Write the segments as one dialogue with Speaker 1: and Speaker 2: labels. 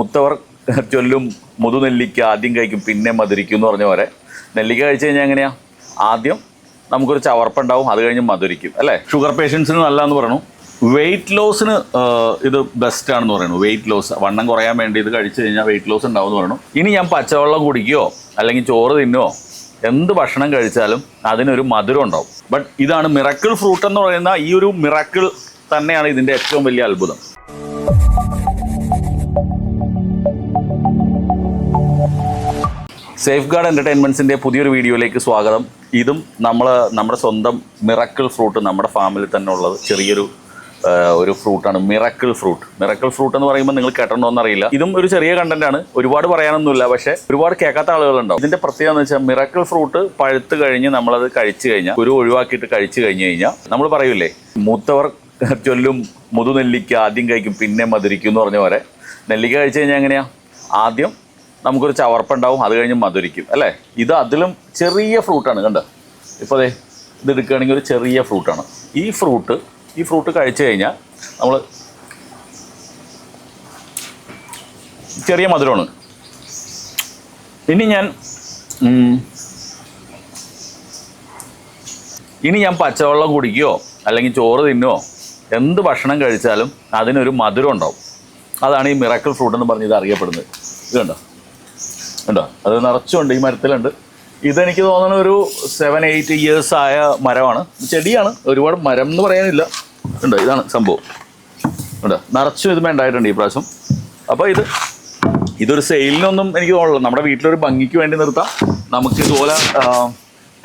Speaker 1: മുത്തവർ ചൊല്ലും മുതുനെല്ലിക്ക ആദ്യം കഴിക്കും പിന്നെ മധുരിക്കും എന്ന് പറഞ്ഞ പോലെ. നെല്ലിക്ക കഴിച്ചു കഴിഞ്ഞാൽ എങ്ങനെയാ? ആദ്യം നമുക്കൊരു ചവർപ്പുണ്ടാവും അത് കഴിഞ്ഞ് മധുരിക്കും അല്ലേ? ഷുഗർ പേഷ്യൻസിന് നല്ലതെന്ന് പറയണു. വെയിറ്റ് ലോസിന് ഇത് ബെസ്റ്റ് ആണെന്ന് പറയുന്നു വെയിറ്റ് ലോസ് വണ്ണം കുറയാൻ വേണ്ടി ഇത് കഴിച്ചു കഴിഞ്ഞാൽ വെയിറ്റ് ലോസ് ഉണ്ടാവും എന്ന് പറയണു. ഇനി ഞാൻ പച്ചവെള്ളം കുടിക്കുകയോ അല്ലെങ്കിൽ ചോറ് തിന്നുവോ എന്ത് ഭക്ഷണം കഴിച്ചാലും അതിനൊരു മധുരം ഉണ്ടാവും. ബട്ട് ഇതാണ് മിറക്കിൾ ഫ്രൂട്ട് എന്ന് പറയുന്ന ഈ ഒരു മിറക്കിൾ തന്നെയാണ് ഇതിന്റെ ഏറ്റവും വലിയ അത്ഭുതം. സേഫ് ഗാർഡ് എന്റർടൈൻമെന്റ്സിന്റെ പുതിയൊരു വീഡിയോയിലേക്ക് സ്വാഗതം. ഇതും നമ്മൾ നമ്മുടെ സ്വന്തം മിറക്കിൾ ഫ്രൂട്ട് നമ്മുടെ ഫാമിൽ തന്നെ ഉള്ളത് ചെറിയൊരു ഒരു ഫ്രൂട്ടാണ് മിറക്കിൾ ഫ്രൂട്ട് മിറക്കിൾ ഫ്രൂട്ട് എന്ന് പറയുമ്പോൾ നിങ്ങൾ കേട്ടിട്ടുണ്ടോന്ന് അറിയില്ല. ഇതും ഒരു ചെറിയ കണ്ടന്റ് ആണ്. ഒരുപാട് പറയാനൊന്നുമില്ല. പക്ഷേ ഒരുപാട് കേൾക്കാത്ത ആളുകളുണ്ടാവും. ഇതിന്റെ പ്രത്യേകത എന്ന് വെച്ചാൽ മിറക്കിൾ ഫ്രൂട്ട് പഴുത്ത് കഴിഞ്ഞ് നമ്മളത് കഴിച്ചു കഴിഞ്ഞാൽ ഒരു ഒഴിവാക്കിയിട്ട് കഴിച്ചു കഴിഞ്ഞ് കഴിഞ്ഞാൽ നമ്മൾ പറയൂലേ മൂത്തവർ ചൊല്ലും മുതുനെല്ലിക്ക ആദ്യം കഴിക്കും പിന്നെ മധുരിക്കും എന്ന് പറഞ്ഞ പോലെ. നെല്ലിക്ക കഴിച്ചു കഴിഞ്ഞാൽ എങ്ങനെയാ? ആദ്യം നമുക്കൊരു ചവർപ്പുണ്ടാവും അത് കഴിഞ്ഞ് മധുരിക്കും അല്ലേ? ഇത് അതിലും ചെറിയ ഫ്രൂട്ടാണ് കണ്ടോ? ഇപ്പോൾ അതെ ഇത് എടുക്കുകയാണെങ്കിൽ ഒരു ചെറിയ ഫ്രൂട്ടാണ്. ഈ ഫ്രൂട്ട് ഈ ഫ്രൂട്ട് കഴിച്ചു കഴിഞ്ഞാൽ നമ്മൾ ചെറിയ മധുരമാണ്. ഇനി ഞാൻ ഇനി ഞാൻ പച്ചവെള്ളം കുടിക്കുകയോ അല്ലെങ്കിൽ ചോറ് തിന്നുകയോ എന്ത് ഭക്ഷണം കഴിച്ചാലും അതിനൊരു മധുരം ഉണ്ടാവും. അതാണ് ഈ മിറക്കിൾ ഫ്രൂട്ട് എന്ന് പറഞ്ഞ് ഇത് അറിയപ്പെടുന്നത്. ഇത് കണ്ടോ? ഉണ്ടോ? അത് നിറച്ചുണ്ട് ഈ മരത്തിലുണ്ട്. ഇതെനിക്ക് തോന്നുന്ന ഒരു സെവൻ എയ്റ്റ് ഇയേഴ്സ് ആയ മരമാണ്. ചെടിയാണ് ഒരുപാട് മരം എന്ന് പറയാനില്ല. ഉണ്ട്? ഇതാണ് സംഭവം. ഉണ്ട്? നിറച്ചും ഇതുമേ ഉണ്ടായിട്ടുണ്ട് ഈ പ്രാവശ്യം. അപ്പോൾ ഇത് ഇതൊരു സെയിലിനൊന്നും എനിക്ക് തോന്നുന്നില്ല. നമ്മുടെ വീട്ടിലൊരു ഭംഗിക്ക് വേണ്ടി നിർത്താം. നമുക്ക് ഇതുപോലെ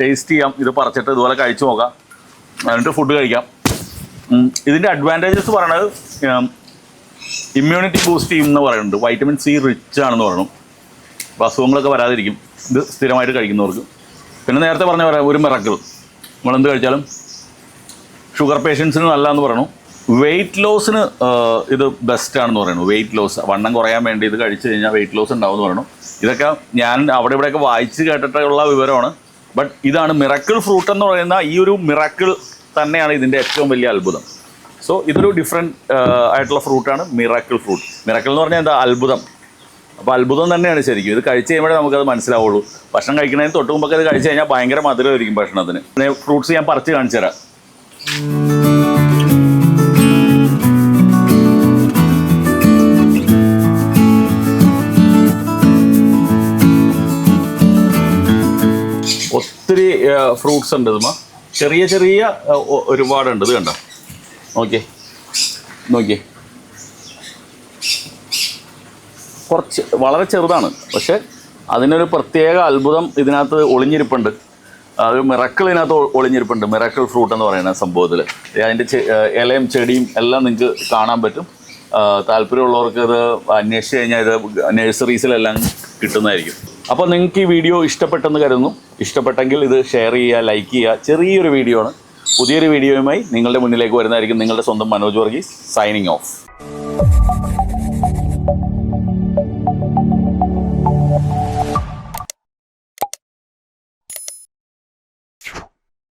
Speaker 1: ടേസ്റ്റ് ചെയ്യാം. ഇത് പറിച്ചിട്ട് ഇതുപോലെ കഴിച്ചു നോക്കാം. എന്നിട്ട് ഫുഡ് കഴിക്കാം. ഇതിന്റെ അഡ്വാന്റേജസ് പറയണത് ഇമ്മ്യൂണിറ്റി ബൂസ്റ്റ് ചെയ്യും എന്ന് പറയുന്നുണ്ട്. വൈറ്റമിൻ സി റിച്ച് ആണെന്ന് പറയണം അസുഖങ്ങളൊക്കെ വരാതിരിക്കും. ഇത് സ്ഥിരമായിട്ട് കഴിക്കുന്നവർക്ക്. പിന്നെ നേരത്തെ പറഞ്ഞ പോലെ ഒരു മിറക്കിൾ നമ്മളെന്ത് കഴിച്ചാലും ഷുഗർ പേഷ്യൻസിന് നല്ലതെന്ന് പറയണു. വെയിറ്റ് ലോസിന് ഇത് ബെസ്റ്റ് ആണെന്ന് പറയുന്നു വെയിറ്റ് ലോസ് വണ്ണം കുറയാൻ വേണ്ടി ഇത് കഴിച്ചു കഴിഞ്ഞാൽ വെയിറ്റ് ലോസ് ഉണ്ടാവും എന്ന് പറയണു. ഇതൊക്കെ ഞാൻ അവിടെ ഇവിടെയൊക്കെ വായിച്ച് കേട്ടിട്ടുള്ള വിവരമാണ്. ബട്ട് ഇതാണ് മിറക്കിൾ ഫ്രൂട്ട് എന്ന് പറയുന്ന ഈ ഒരു മിറക്കിൾ തന്നെയാണ് ഇതിന്റെ ഏറ്റവും വലിയ അത്ഭുതം. സോ ഇതൊരു ഡിഫറെന്റ് ആയിട്ടുള്ള ഫ്രൂട്ടാണ് മിറക്കിൾ ഫ്രൂട്ട് മിറക്കിൾ എന്ന് പറഞ്ഞാൽ എന്താ? അത്ഭുതം. അപ്പോൾ അത്ഭുതം തന്നെയാണ് ശരിക്കും. ഇത് കഴിച്ച് കഴിയുമ്പോഴേ നമുക്കത് മനസ്സിലാവുള്ളൂ. ഭക്ഷണം കഴിക്കുന്നതിന് തൊട്ട് മുമ്പൊക്കെ ഇത് കഴിച്ച് കഴിഞ്ഞാൽ ഭയങ്കര മധുരമായിരിക്കും ഭക്ഷണത്തിന്. ഫ്രൂട്ട്സ് ഞാൻ പറിച്ച് കാണിച്ചു തരാം. ഒത്തിരി ഫ്രൂട്ട്സ് ഉണ്ട് ഇതുമ്മ. ചെറിയ ചെറിയ ഒരുപാടുണ്ട്. ഇത് കണ്ടോ? നോക്കിയേ. നോക്കിയേ. കുറച്ച് വളരെ ചെറുതാണ്. പക്ഷെ അതിനൊരു പ്രത്യേക അത്ഭുതം ഇതിനകത്ത് ഒളിഞ്ഞിരിപ്പുണ്ട്. അത് മിറക്കിൾ ഇതിനകത്ത് ഒളിഞ്ഞിരിപ്പുണ്ട്. മിറക്കിൾ ഫ്രൂട്ട് എന്ന് പറയുന്ന സംഭവത്തിൽ അതിന്റെ ഇലയും ചെടിയും എല്ലാം നിങ്ങൾക്ക് കാണാൻ പറ്റും. താല്പര്യമുള്ളവർക്ക് ഇത് അന്വേഷിച്ച് കഴിഞ്ഞാൽ ഇത് നഴ്സറീസിലെല്ലാം കിട്ടുന്നതായിരിക്കും. അപ്പോൾ നിങ്ങൾക്ക് ഈ വീഡിയോ ഇഷ്ടപ്പെട്ടെന്ന് കരുതുന്നു. ഇഷ്ടപ്പെട്ടെങ്കിൽ ഇത് ഷെയർ ചെയ്യുക ലൈക്ക് ചെയ്യുക. ചെറിയൊരു വീഡിയോ ആണ്. പുതിയൊരു വീഡിയോയുമായി നിങ്ങളുടെ മുന്നിലേക്ക് വരുന്നതായിരിക്കും നിങ്ങളുടെ സ്വന്തം മനോജ് വർഗീസ് സൈനിങ് ഓഫ്